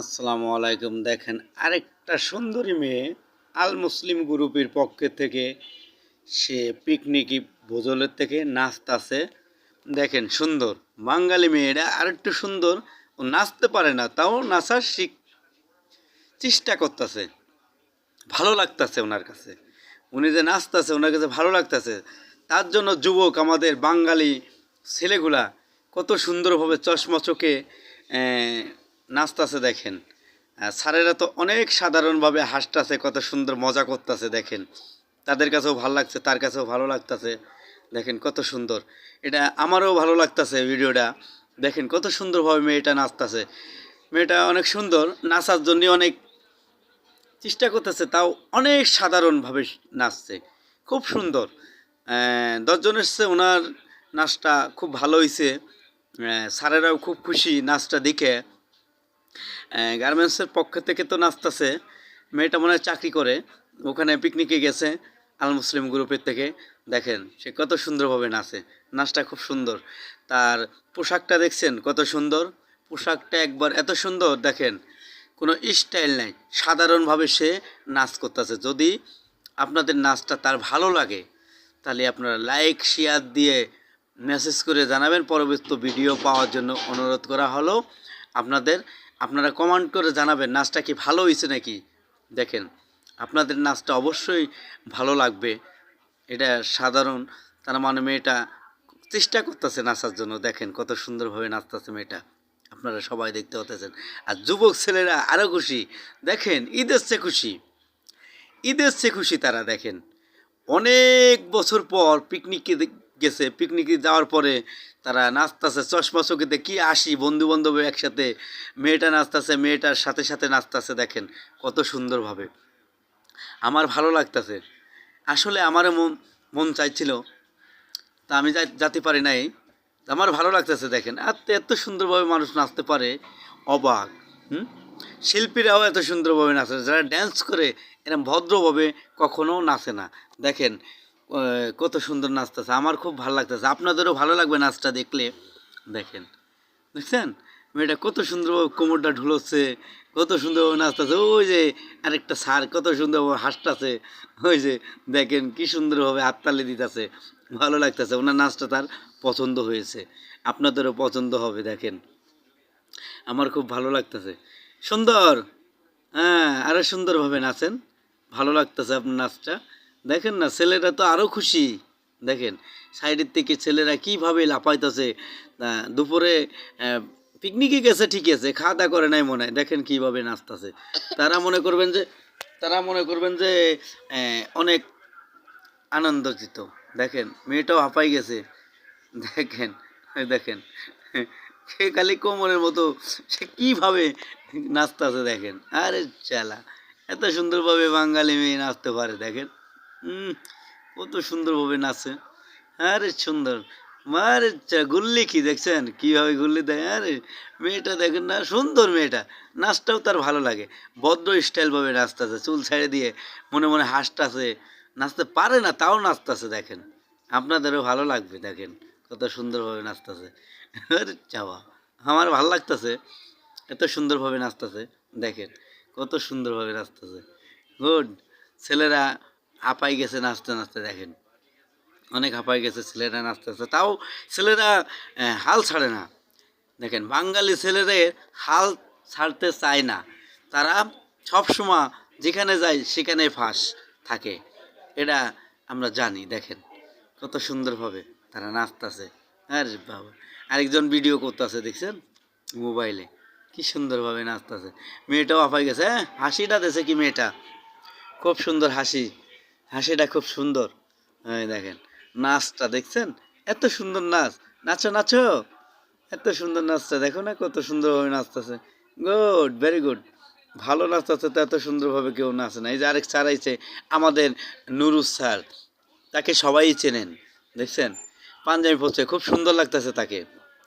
আসসালামু আলাইকুম। দেখেন, আরেকটা সুন্দরী মেয়ে আল মুসলিম গ্রুপের পক্ষে থেকে সে পিকনিকি ভোজলের থেকে নাচতাছে। দেখেন, সুন্দর। বাঙালি মেয়েরা আরেকটু সুন্দর। ও নাচতে পারে না, তাও নাচার শিখ চেষ্টা করতেছে। ভালো লাগতাছে ওনার কাছে। উনি যে নাচতেছে, ওনার কাছে ভালো লাগতাছে। তার জন্য যুবক আমাদের বাঙালি ছেলেগুলা কত সুন্দরভাবে চশমা চোখে নাচতাছে দেখেন। স্যারেরা তো অনেক সাধারণভাবে হাসতাছে, কত সুন্দর মজা করতেছে দেখেন। তাদের কাছেও ভালো লাগছে, তার কাছেও ভালো লাগতাছে। দেখেন কত সুন্দর। এটা আমারও ভালো লাগতাছে ভিডিওটা। দেখেন কত সুন্দরভাবে মেয়েটা নাচতাছে। মেয়েটা অনেক সুন্দর, নাচার জন্য অনেক চেষ্টা করতেছে, তাও অনেক সাধারণভাবে নাচছে। খুব সুন্দর। দশজন এসছে, ওনার নাচটা খুব ভালো হয়েছে স্যারেরাও খুব খুশি নাচটা দেখে। গার্মেন্টসের পক্ষ থেকে তো নাচতেছে। মেয়েটা মনে হয় চাকরি করে। ওখানে পিকনিকে গেছে আল মুসলিম গ্রুপের থেকে। দেখেন, সে কত সুন্দরভাবে নাচে। নাচটা খুব সুন্দর। তার পোশাকটা দেখছেন কত সুন্দর? পোশাকটা একবার এত সুন্দর, দেখেন, কোনো স্টাইল নাই। সাধারণভাবে সে নাচ করতেছে। যদি আপনাদের নাচটা তার ভালো লাগে, তাহলে আপনারা লাইক শেয়ার দিয়ে মেসেজ করে জানাবেন। পরবর্তী ভিডিও পাওয়ার জন্য অনুরোধ করা হলো। আপনাদের, আপনারা কমেন্ট করে জানাবেন, নাচটা কি ভালো হয়েছে নাকি? দেখেন, আপনাদের নাচটা অবশ্যই ভালো লাগবে। এটা সাধারণ, তার মানে মেয়েটা চেষ্টা করতেছে নাচার জন্য। দেখেন, কত সুন্দরভাবে নাচতেছে মেয়েটা। আপনারা সবাই দেখতে হতেছেন আর যুবক ছেলেরা আরও খুশি। দেখেন, ঈদের চেয়ে খুশি। ঈদের চেয়ে খুশি তারা, দেখেন। অনেক বছর পর পিকনিকে গেছে। পিকনিকে যাওয়ার পরে তারা নাচতেছে, চশমা চকিতে কি আসি বন্ধু বান্ধব একসাথে, মেয়েটা নাচতেছে, মেয়েটার সাথে সাথে নাচতেছে, দেখেন কত সুন্দরভাবে। আমার ভালো লাগতেছে। আসলে আমারও মন মন চাইছিল, তা আমি যেতে পারি নাই, আমার ভালো লাগতেছে, দেখেন। এত এত সুন্দরভাবে মানুষ নাচতে পারে, অবাক, হুম? শিল্পীরাও এত সুন্দরভাবে নাচে, যারা ড্যান্স করে এরকম ভদ্রভাবে কখনো নাচে না। দেখেন কত সুন্দর নাচতেছে। আমার খুব ভালো লাগতেছে। আপনাদেরও ভালো লাগবে নাচটা দেখলে। দেখেন। দেখছেন? মেয়েটা কত সুন্দরভাবে কোমরটা ঢুলোচ্ছে, কত সুন্দরভাবে নাচতেছে। ওই যে আরেকটা সার কত সুন্দরভাবে হাসতেছে। ওই যে দেখেন কি সুন্দরভাবে হাততালি দিতেছে। ভালো লাগতেছে। ওনার নাচটা তার পছন্দ হয়েছে। আপনাদেরও পছন্দ হবে, দেখেন। আমার খুব ভালো লাগতেছে। সুন্দর! হ্যাঁ আরও সুন্দরভাবে নাচেন। ভালো লাগতেছে আপনার নাচটা। দেখেন না, ছেলেরা তো আরও খুশি। দেখেন, সাইডের থেকে ছেলেরা কীভাবে লাফাইতেছে দুপুরে পিকনিকে গেছে ঠিক আছে খাওয়া দাওয়া করে নাই মনে হয়। দেখেন কীভাবে নাচতেছে। তারা মনে করবেন যে, তারা মনে করবেন যে অনেক আনন্দিত। দেখেন, মেয়েটাও হাঁপাই গেছে। দেখেন দেখেন, সে খালি কোমরের মতো, সে কীভাবে নাচতেছে দেখেন। আরে চালা এত সুন্দরভাবে বাঙালি মেয়ে নাচতে পারে, দেখেন। কত সুন্দরভাবে নাচে আরে সুন্দর। মারে গুল্লি কি দেখছেন? কীভাবে গুল্লি দেয়? আরে মেয়েটা দেখেন না, সুন্দর মেয়েটা। নাচটাও তার ভালো লাগে। ভদ্র স্টাইলভাবে নাচতেছে, চুল ছেড়ে দিয়ে মনে মনে হাসতাছে। নাচতে পারে না, তাও নাচতেছে, দেখেন। আপনাদেরও ভালো লাগবে, দেখেন। কত সুন্দরভাবে নাচতেছে। আরে চাওয়া, আমার ভালো লাগতেছে। এত সুন্দরভাবে নাচতেছে, দেখেন। কত সুন্দরভাবে নাচতেছে। গুড। ছেলেরা হাঁপাই গেছে, নাচতে নাচতে দেখেন। অনেক হাঁপাই গেছে, ছেলেরা নাচতেছে তাও ছেলেরা হাল ছাড়ে না। দেখেন, বাঙালি ছেলেদের হাল ছাড়তে চায় না। তারা সবসময় যেখানে যায় সেখানে ফাঁস থাকে। এটা আমরা জানি, দেখেন। কত সুন্দরভাবে তারা নাচতেছে। আরে বাবা, আরেকজন ভিডিও করতেছে, দেখছেন? মোবাইলে। কি সুন্দরভাবে নাচতেছে। মেয়েটাও আপাই গেছে হ্যাঁ? হাসিটা দেছে কি মেয়েটা? খুব সুন্দর হাসি। হাসিটা খুব সুন্দর। এই দেখেন, নাচটা দেখছেন? এত সুন্দর নাচ। নাচো নাচো। এত সুন্দর নাচটা দেখো না, কত সুন্দরভাবে নাচতেছে। Good, very good. ভালো নাচতেছে তো এত সুন্দরভাবে কেউ নাচে না। এই যে আরেক স্যার আমাদের নুরুস স্যার। তাকে সবাই চেনেন, দেখছেন? পাঞ্জাবি পরছে, খুব সুন্দর লাগতেছে তাকে।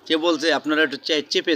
কে বলছে, আপনারা একটু চেপে